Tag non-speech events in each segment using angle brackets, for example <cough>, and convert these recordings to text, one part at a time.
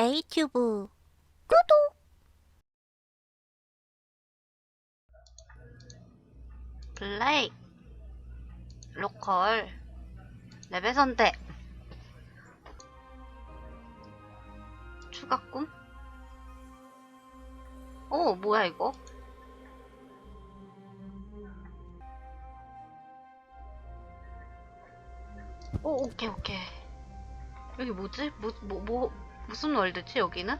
A튜브 구독! 플레이 로컬 레벨 선택 추가 꿈? 오 뭐야 이거? 오 오케이 오케이 여기 뭐지? 뭐, 뭐, 뭐 무슨 월드지 여기는?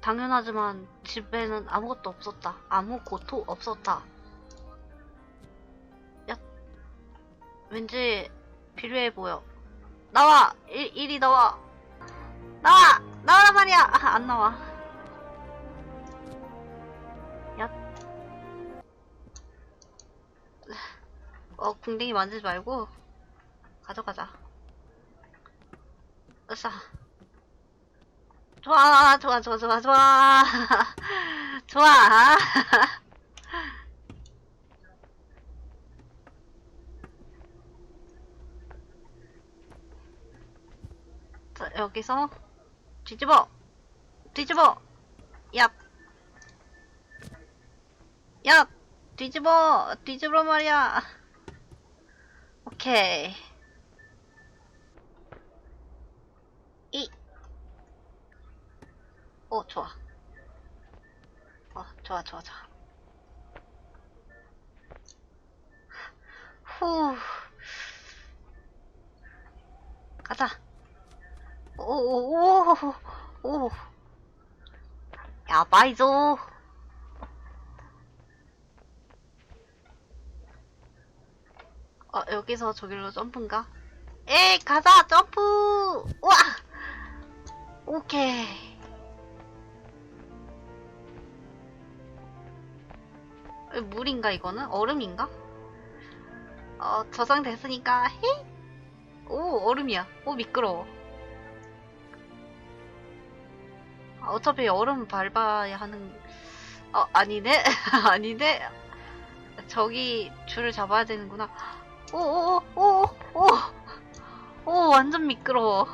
당연하지만 집에는 아무것도 없었다. 아무 고토 없었다. 야, 왠지 필요해 보여. 나와! 일, 일이 나와! 나와! 나와란 말이야! 아, 안 나와. 야. 어, 궁뎅이 만지지 말고, 가져가자. 으쌰. 좋아, 좋아, 좋아, 좋아, 좋아. <laughs> 좋아. <laughs> 자, 여기서 뒤집어. 뒤집어. 얍. 얍. 뒤집어. 뒤집어 말이야. 오케이. 이. 어, 좋아. 어, 좋아, 좋아, 좋아. 후. 가자. 오, 오, 오, 오. 야, 마이ዞ. 어, 여기서 저기로 점프인가? 에이, 가자, 점프! 우와! 오케이. 에, 물인가 이거는? 얼음인가? 어 저장됐으니까 헤이 오 얼음이야 오 미끄러워 어차피 얼음 밟아야 하는 어 아니네? <laughs> 아니네? 저기 줄을 잡아야 되는구나. 오오오오오 오 완전 미끄러워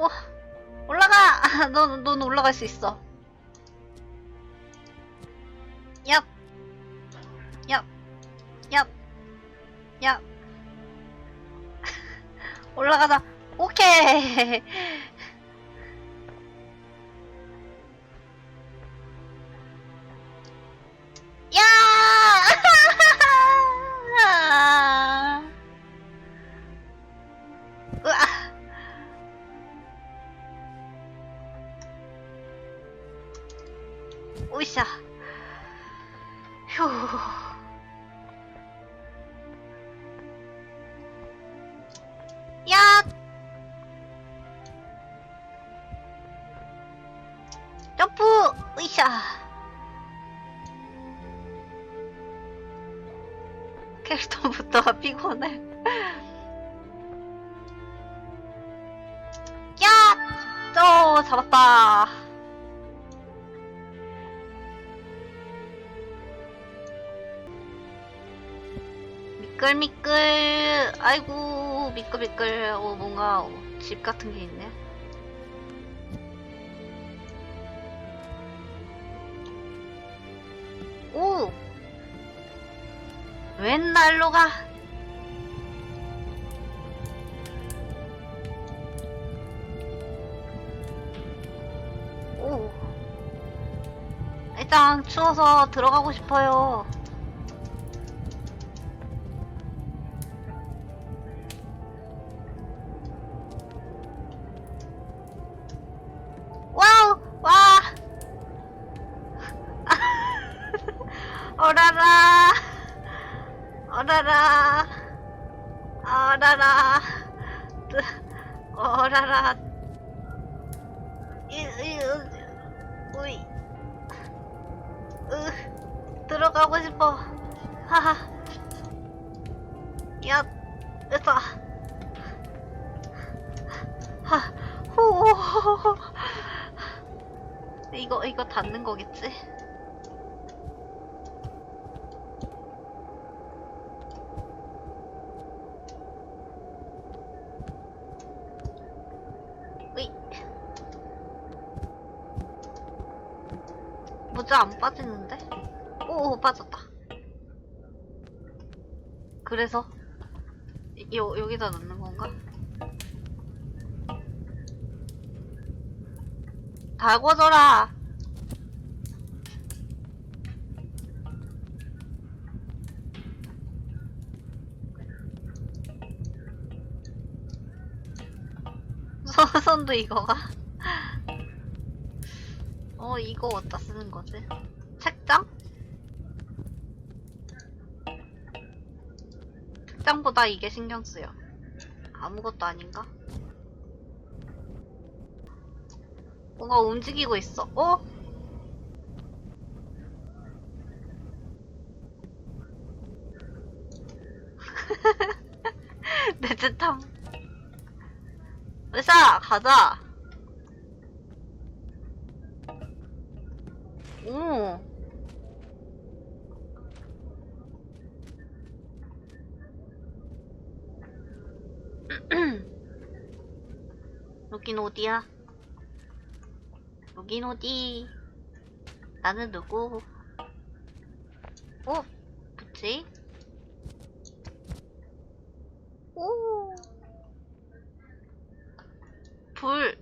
오 올라가 <laughs> 넌, 넌 올라갈 수 있어 얍 얍, 얍, 얍. <laughs> 올라가자. 오케이. 야! 점프! 으쌰! 캐릭터부터가 <laughs> 피곤해. 야! 저 잡았다. 미끌 미끌 아이고 미끌 미끌 어 뭔가 어, 집 같은 게 있네 오! 웬 날로 가? 오. 일단 추워서 들어가고 싶어요. 어라라. 어라라. 뜨- 어라라. 이, 이, 으이. 으 들어가고 싶어. 하하. 야 됐다. 하호 이거 이거 닿는 거겠지? 으이. 모자 안 빠지는데? 오, 빠졌다. 그래서 요 여기다 넣는 건가? 달궈져라. 손도 이거가? 어, 이거 어디다 쓰는 거지? 책장? 책장보다 이게 신경 쓰여. 아무것도 아닌가? 뭔가 움직이고 있어. 어? <laughs> 내 뜻함. 으쌰! 가자! 오! 여긴 어디야? 여긴 어디? 나는 누구? 어? 뭐지? 오! 불!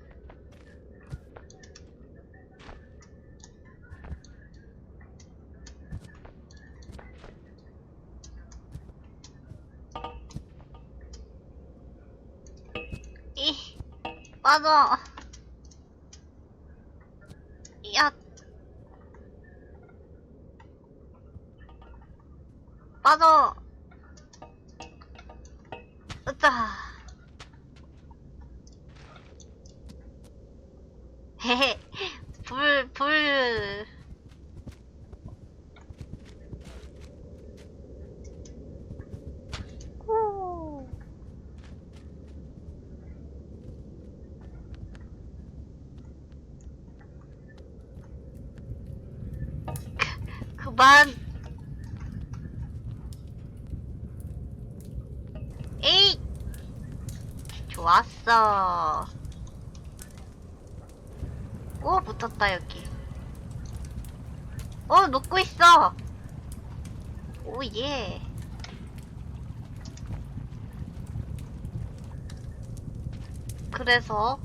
이, 빠져. 야. 빠져. 으짜. 헤헤. 불, 불. 후. 그만. 에이! 좋았어. 오, 붙었다, 여기. 어, 녹고 있어. 오, 예. 그래서,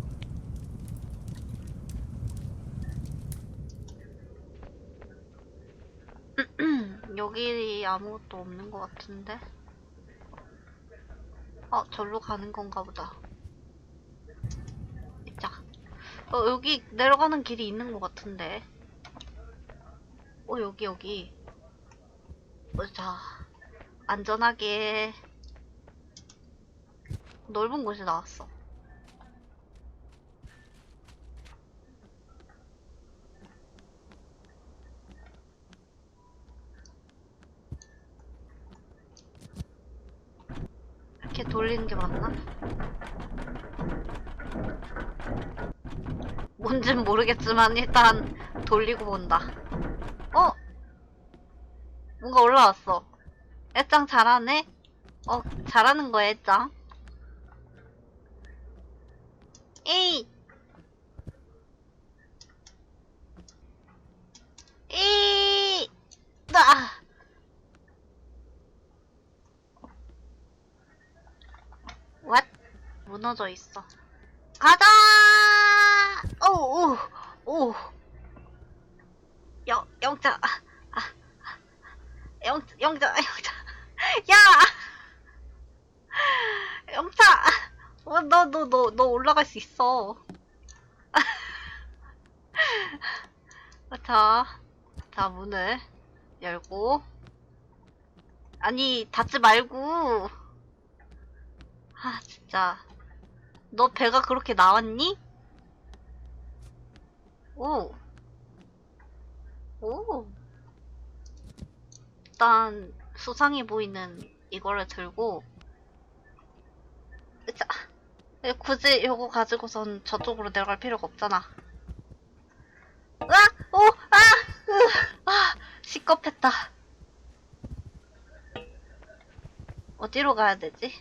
<clears throat> 여기 아무것도 없는 것 같은데? 어, 절로 가는 건가 보다. 자. 어, 여기 내려가는 길이 있는 것 같은데. 어, 여기, 여기. 어, 자. 안전하게. 넓은 곳에 나왔어. 이렇게 돌리는 게 맞나? 뭔진 모르겠지만 일단 돌리고 본다. 어? 올라왔어. 애짱 잘하네? 어, 잘하는 거야, 애짱. 에이! 에이! 나! 왓? 무너져 있어. 가자! 오, 오, 오. 영, 영자. 아, 아, 영, 영자, 영자. 야! 영자! 어, 너, 올라갈 수 있어. <laughs> 자, 자, 문을 열고. 아니, 닫지 말고. 아, 진짜. 너 배가 그렇게 나왔니? 오. 오. 일단, 수상해 보이는 이거를 들고. 자, 굳이 이거 가지고선 저쪽으로 내려갈 필요가 없잖아. 으아! 오! 아! 으, 아! 시겁했다. 어디로 가야 되지?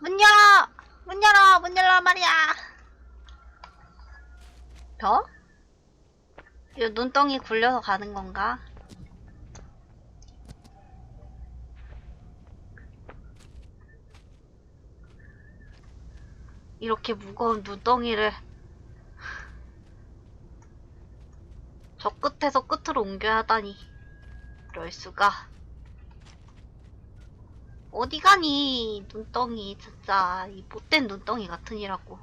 문 열어! 문 열어! 문 열어 말이야! 벼? 이 눈덩이 굴려서 가는 건가? 이렇게 무거운 눈덩이를 저 끝에서 끝으로 옮겨야 하다니. 이럴 수가. 어디 가니 눈덩이. 진짜 이 못된 눈덩이 같으니라고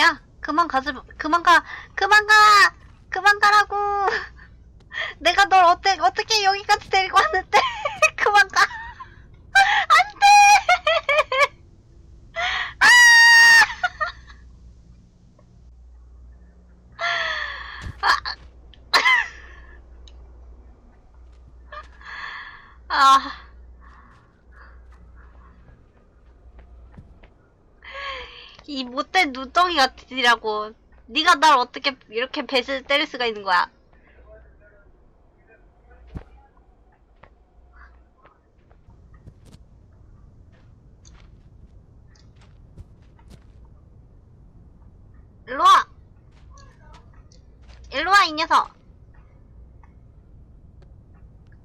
야 그만 가지 그만 가 그만 가 그만 가라고. <laughs> 내가 널 어때 어떻게 여기까지 데리고 왔는데? <laughs> 그만 가 안돼 아. 아. 이 눈덩이 같으라고. 네가 날 어떻게 이렇게 배를 때릴 수가 있는 거야? 일로 와! 일로 와, 이 녀석!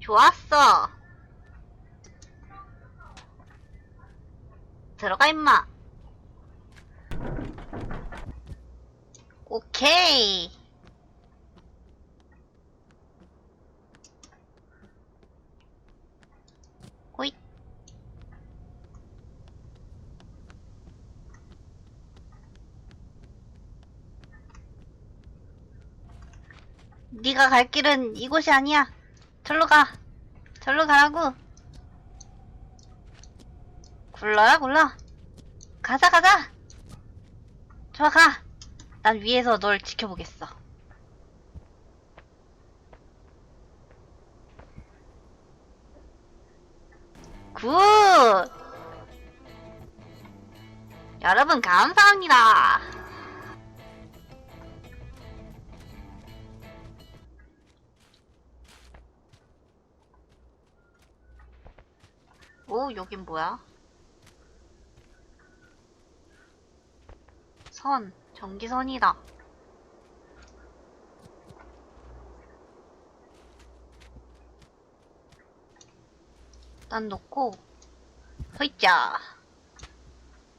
좋았어! 들어가, 임마! 오케이. 네가 갈 길은 이곳이 아니야. 절로 가. 절로 가라고. 굴러라 굴러. 가자 가자. 좋아 가. 난 위에서 널 지켜보겠어. 굿! 여러분, 감사합니다. 오, 여긴 뭐야? 선, 전기선이다. 난 놓고, 허이자.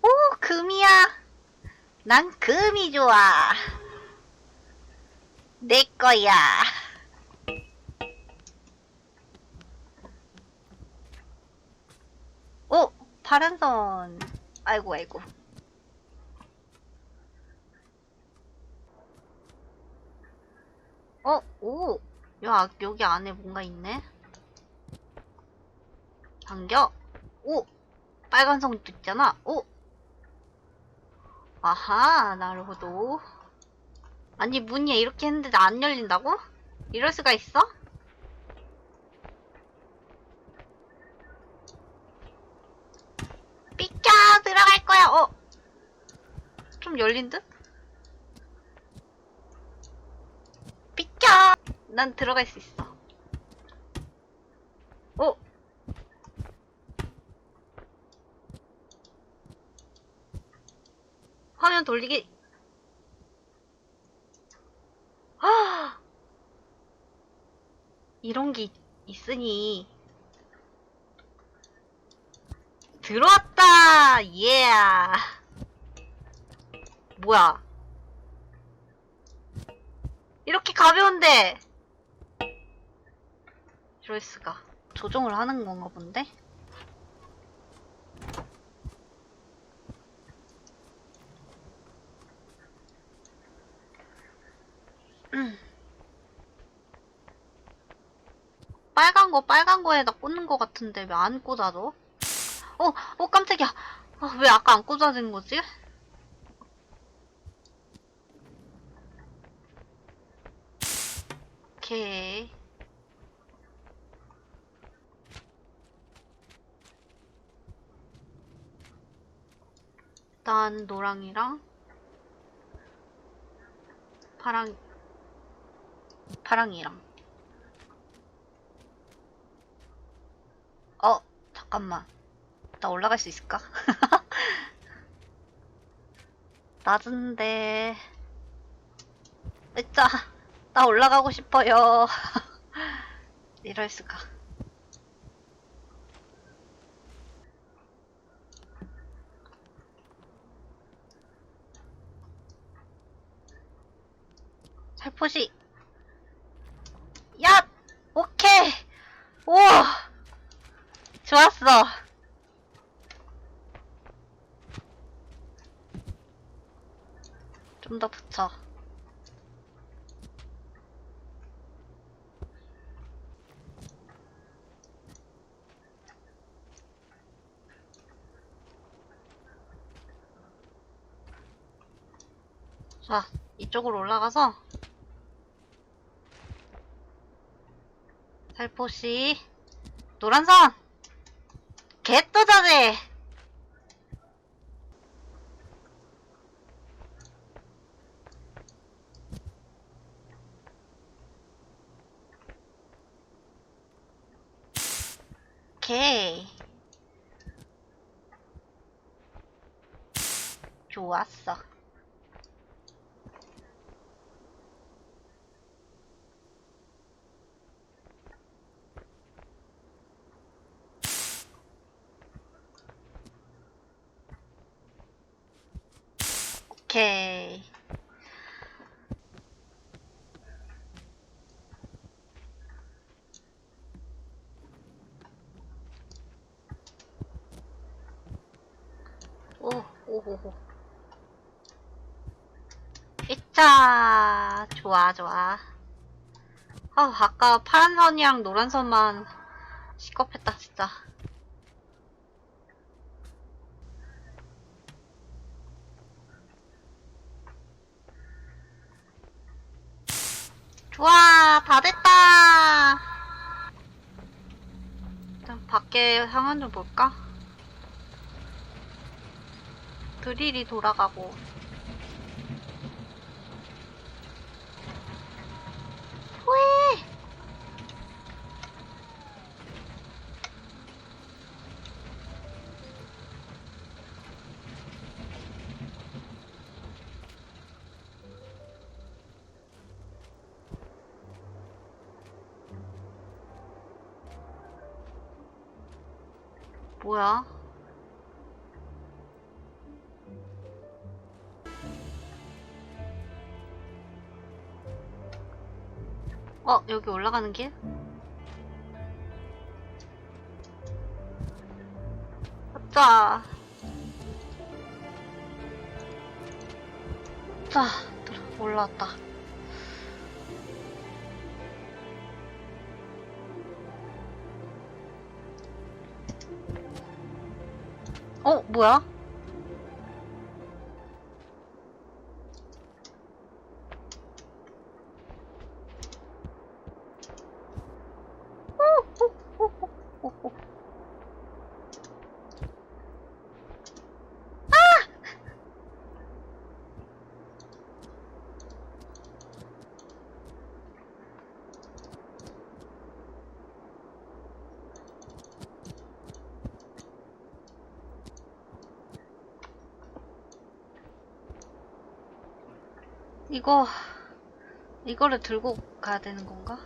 오, 금이야. 난 금이 좋아. 내 거야. 오, 파란 선. 아이고, 아이고. 어, 오. 야, 여기 안에 뭔가 있네. 당겨. 오. 빨간 성도 있잖아. 오. 아하, 나르호도. 아니, 문이 이렇게 했는데 안 열린다고? 이럴 수가 있어? 삐까 들어갈 거야. 어. 좀 열린 듯? 비켜! 난 들어갈 수 있어. 어? 화면 돌리기. 아! 이런 게 있, 있으니. 들어왔다! 예! 뭐야? 이렇게 가벼운데! 수가. 조종을 하는 건가 본데? 음. 빨간 거 빨간 거에다 꽂는 거 같은데 왜 안 꽂아져? 어, 어 깜짝이야. 아, 왜 아까 안 꽂아진 거지? 오케이. 일단 노랑이랑 파랑 파랑이랑. 어 잠깐만. 나 올라갈 수 있을까? <laughs> 낮은데. 으짜 나 올라가고 싶어요. <laughs> 이럴 수가 살 포시. 야 오케이. 오! 좋았어. 좀 더 붙여. 자 이쪽으로 올라가서 살포시. 노란선. 개또자제 오케이. 좋았어 오케이. 오, 오호호. 이차 좋아, 좋아. 아, 아까 파란 선이랑 노란 선만 시겁했다, 진짜. 좋아, 다 됐다. 일단 밖에 상황 좀 볼까? 드릴이 돌아가고. 왜? 뭐야? 어, 여기 올라가는 길? 자. 자, 올라왔다. 어, 뭐야? 이거, 이거를 들고 가야 되는 건가?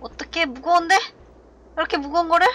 어떻게 무거운데? 이렇게 무거운 거를?